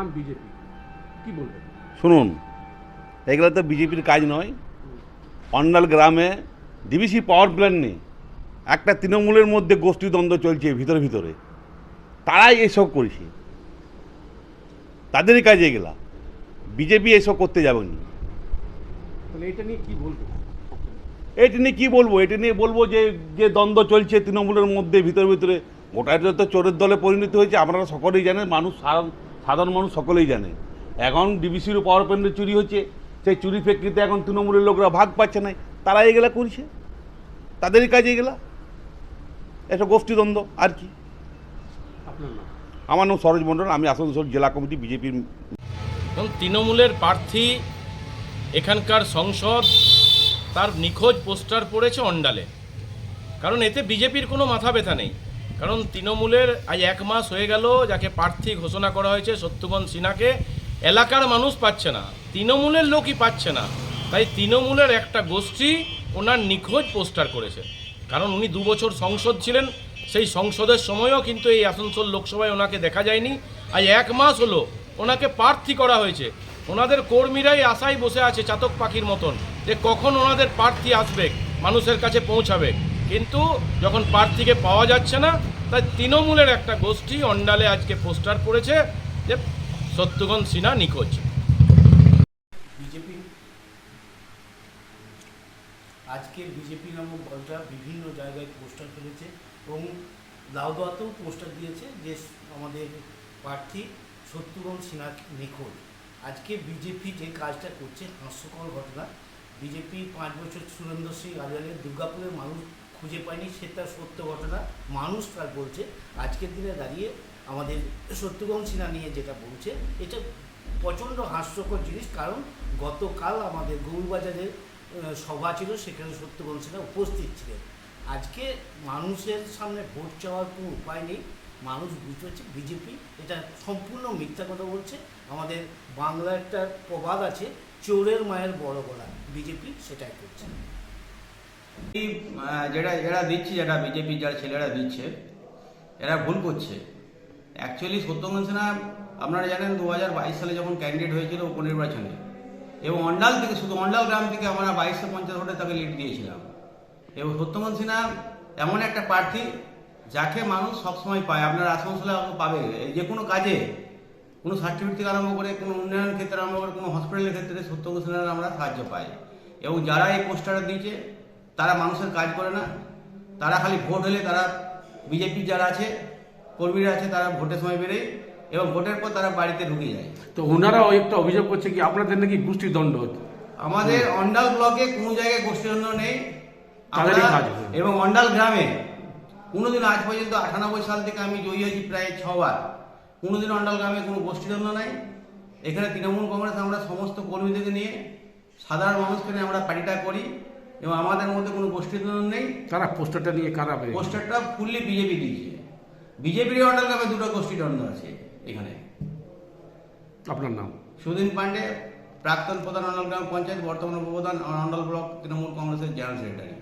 নাম বিজেপি। কি বলবেন? শুনুন এগুলো তো বিজেপির কাজ নয়। অন্ডাল গ্রামে ডিবিসি পাওয়ার প্ল্যান্ট নেই। একটা তৃণমূলের মধ্যে গোষ্ঠীদ্বন্দ্ব চলছে ভিতরে ভিতরে। তারাই এসব করেছে। তাদেরই কাজ এগুলা। বিজেপি এসব করতে যাবে না। এটা নিয়ে কি বলবেন এটা নিয়ে কী বলব? এটা নিয়ে বলব যে যে দ্বন্দ্ব চলছে তৃণমূলের মধ্যে ভিতরে ভিতরে গোটাটা তো চোরের দলে পরিণত হয়েছে। আপনারা সকলেই জানেন মানুষ সাধারণ সাধারণ মানুষ সকলেই জানে। এখন ডিবিসির পাওয়ার প্ল্যান্টে চুরি হচ্ছে সেই চুরি প্রেক্ষিতে এখন তৃণমূলের লোকরা ভাগ পাচ্ছে না। তারা এগুলা করছে? তাদেরই কাজ এগুলা এটা গোষ্ঠীদ্বন্দ্ব আর কি? আমার নাম সরোজ মণ্ডল আমি আসানসোল জেলা কমিটি বিজেপির তৃণমূলের প্রার্থী এখানকার সংসদ তার নিখোঁজ পোস্টার পড়েছে অন্ডালে। কারণ এতে বিজেপির কোনো মাথা ব্যথা নেই। কারণ তৃণমূলের আজ এক মাস হয়ে গেল, যাকে প্রার্থী ঘোষণা করা হয়েছে সত্যগণ সিনহাকে, এলাকার মানুষ পাচ্ছে না, তৃণমূলের লোকই পাচ্ছে না। তাই তৃণমূলের একটা গোষ্ঠী ওনার নিখোঁজ পোস্টার করেছে। কারণ উনি দু বছর সংসদ ছিলেন, সেই সংসদের সময়ও কিন্তু এই আসানসোল লোকসভায় ওনাকে দেখা যায়নি। আজ এক মাস হলো ওনাকে প্রার্থী করা হয়েছে। ওনাদের কর্মীরাই আশায় বসে আছে চাতক পাখির মতন যে কখন ওনাদের প্রার্থী আসবে, মানুষের কাছে পৌঁছাবে। কিন্তু যখন প্রার্থীকে পাওয়া যাচ্ছে না, তাই তৃণমূলের একটা গোষ্ঠী অন্ডালে আজকে পোস্টার করেছে যে সত্যগণ সিনহা নিখোঁজ। বিজেপি? আজকে বিজেপি নামক দলটা বিভিন্ন জায়গায় পোস্টার ফেলেছে এবং লাউদাতেও পোস্টার দিয়েছে যে আমাদের প্রার্থী শত্রুঘ্ন সিনহা নিখোঁজ। আজকে বিজেপি যে কাজটা করছে হাস্যকর ঘটনা। বিজেপি পাঁচ বছর সুরেন্দ্র সিং আজাদের দুর্গাপুরের মানুষ খুঁজে পায়নি সে তার সত্য ঘটনা মানুষ তার বলছে। আজকের দিনে দাঁড়িয়ে আমাদের শত্রুঘ্ন সিনহা নিয়ে যেটা বলছে এটা প্রচণ্ড হাস্যকর জিনিস কারণ গতকাল আমাদের গৌরবাজারে আহ, সভা ছিল সেখানে সত্যগণ সিনহা উপস্থিত ছিলেন। আজকে মানুষের সামনে ভোট চাওয়ার কোনো উপায় নেই মানুষ বুঝতে পারছে বিজেপি এটা সম্পূর্ণ মিথ্যা কথা বলছে। আমাদের বাংলা একটা প্রবাদ আছে চোরের মায়ের বড় গলা বিজেপি সেটাই করছে। এই, যেটা এরা দিচ্ছে যেটা বিজেপি যারা ছেলেরা দিচ্ছে এরা ভুল করছে। অ্যাকচুয়ালি সত্যমন সিনহা আপনারা জানেন দু হাজার বাইশ সালে যখন ক্যান্ডিডেট হয়েছিল উপনির্বাচনে এবং অন্ডাল থেকে শুধু অন্ডাল গ্রাম থেকে আমরা বাইশশো পঞ্চাশ ভোটে তাকে লিড দিয়েছিলাম। এবং সত্যমন সিনহা এমন একটা প্রার্থী যাকে মানুষ সবসময় পায়। আপনার আসানসোলে পাবে যে কোনো কাজে কোনো সার্টিফিকেট থেকে আরম্ভ করে কোনো উন্নয়ন ক্ষেত্রে আরম্ভ করে কোনো হসপিটালের ক্ষেত্রে সত্যমন সিনহার আমরা সাহায্য পাই। এবং যারা এই পোস্টারটা দিয়েছে তারা মানুষের কাজ করে না। তারা খালি ভোট হলে তারা বিজেপি যারা আছে কর্মীরা আছে তারা ভোটের সময় বেরোয় এবং ভোটের পর তারা বাড়িতে ঢুকে যায়। তো ওনারা ওই একটা অভিযোগ করছে কি আপনাদের নাকি গোষ্ঠীর দণ্ড আমাদের অন্ডাল ব্লকে কোনো জায়গায় নেই। তাদেরই আমরা- কাজ। এবং অন্ডাল গ্রামে কোনোদিন আজ পর্যন্ত আটানব্বই সাল থেকে আমি জয়ী হয়েছি প্রায় ছবার। কোনোদিন অন্ডাল গ্রামে কোনো গোষ্ঠীদ্বন্দ্ব নাই। এখানে তৃণমূল কংগ্রেস আমরা সমস্ত কর্মীদেরকে নিয়ে সাধারণ মানুষকে নিয়ে আমরা পার্টিটা করি। এবং আমাদের মধ্যে কোনো গোষ্ঠীদ্বন্দ্ব নেই। তারা পোস্টারটা নিয়ে কারা পোস্টারটা ফুললি বিজেপি দিয়েছে। বিজেপির অন্ডাল কাপে দুটো গোষ্ঠীদ্বন্দ্ব আছে এখানে। আপনার নাম? সুদিন পান্ডে প্রাক্তন প্রধান অন্ডাল গ্রাম পঞ্চায়েত বর্তমান উপপ্রধান অন্ডাল ব্লক তৃণমূল কংগ্রেসের জেনারেল সেক্রেটারি।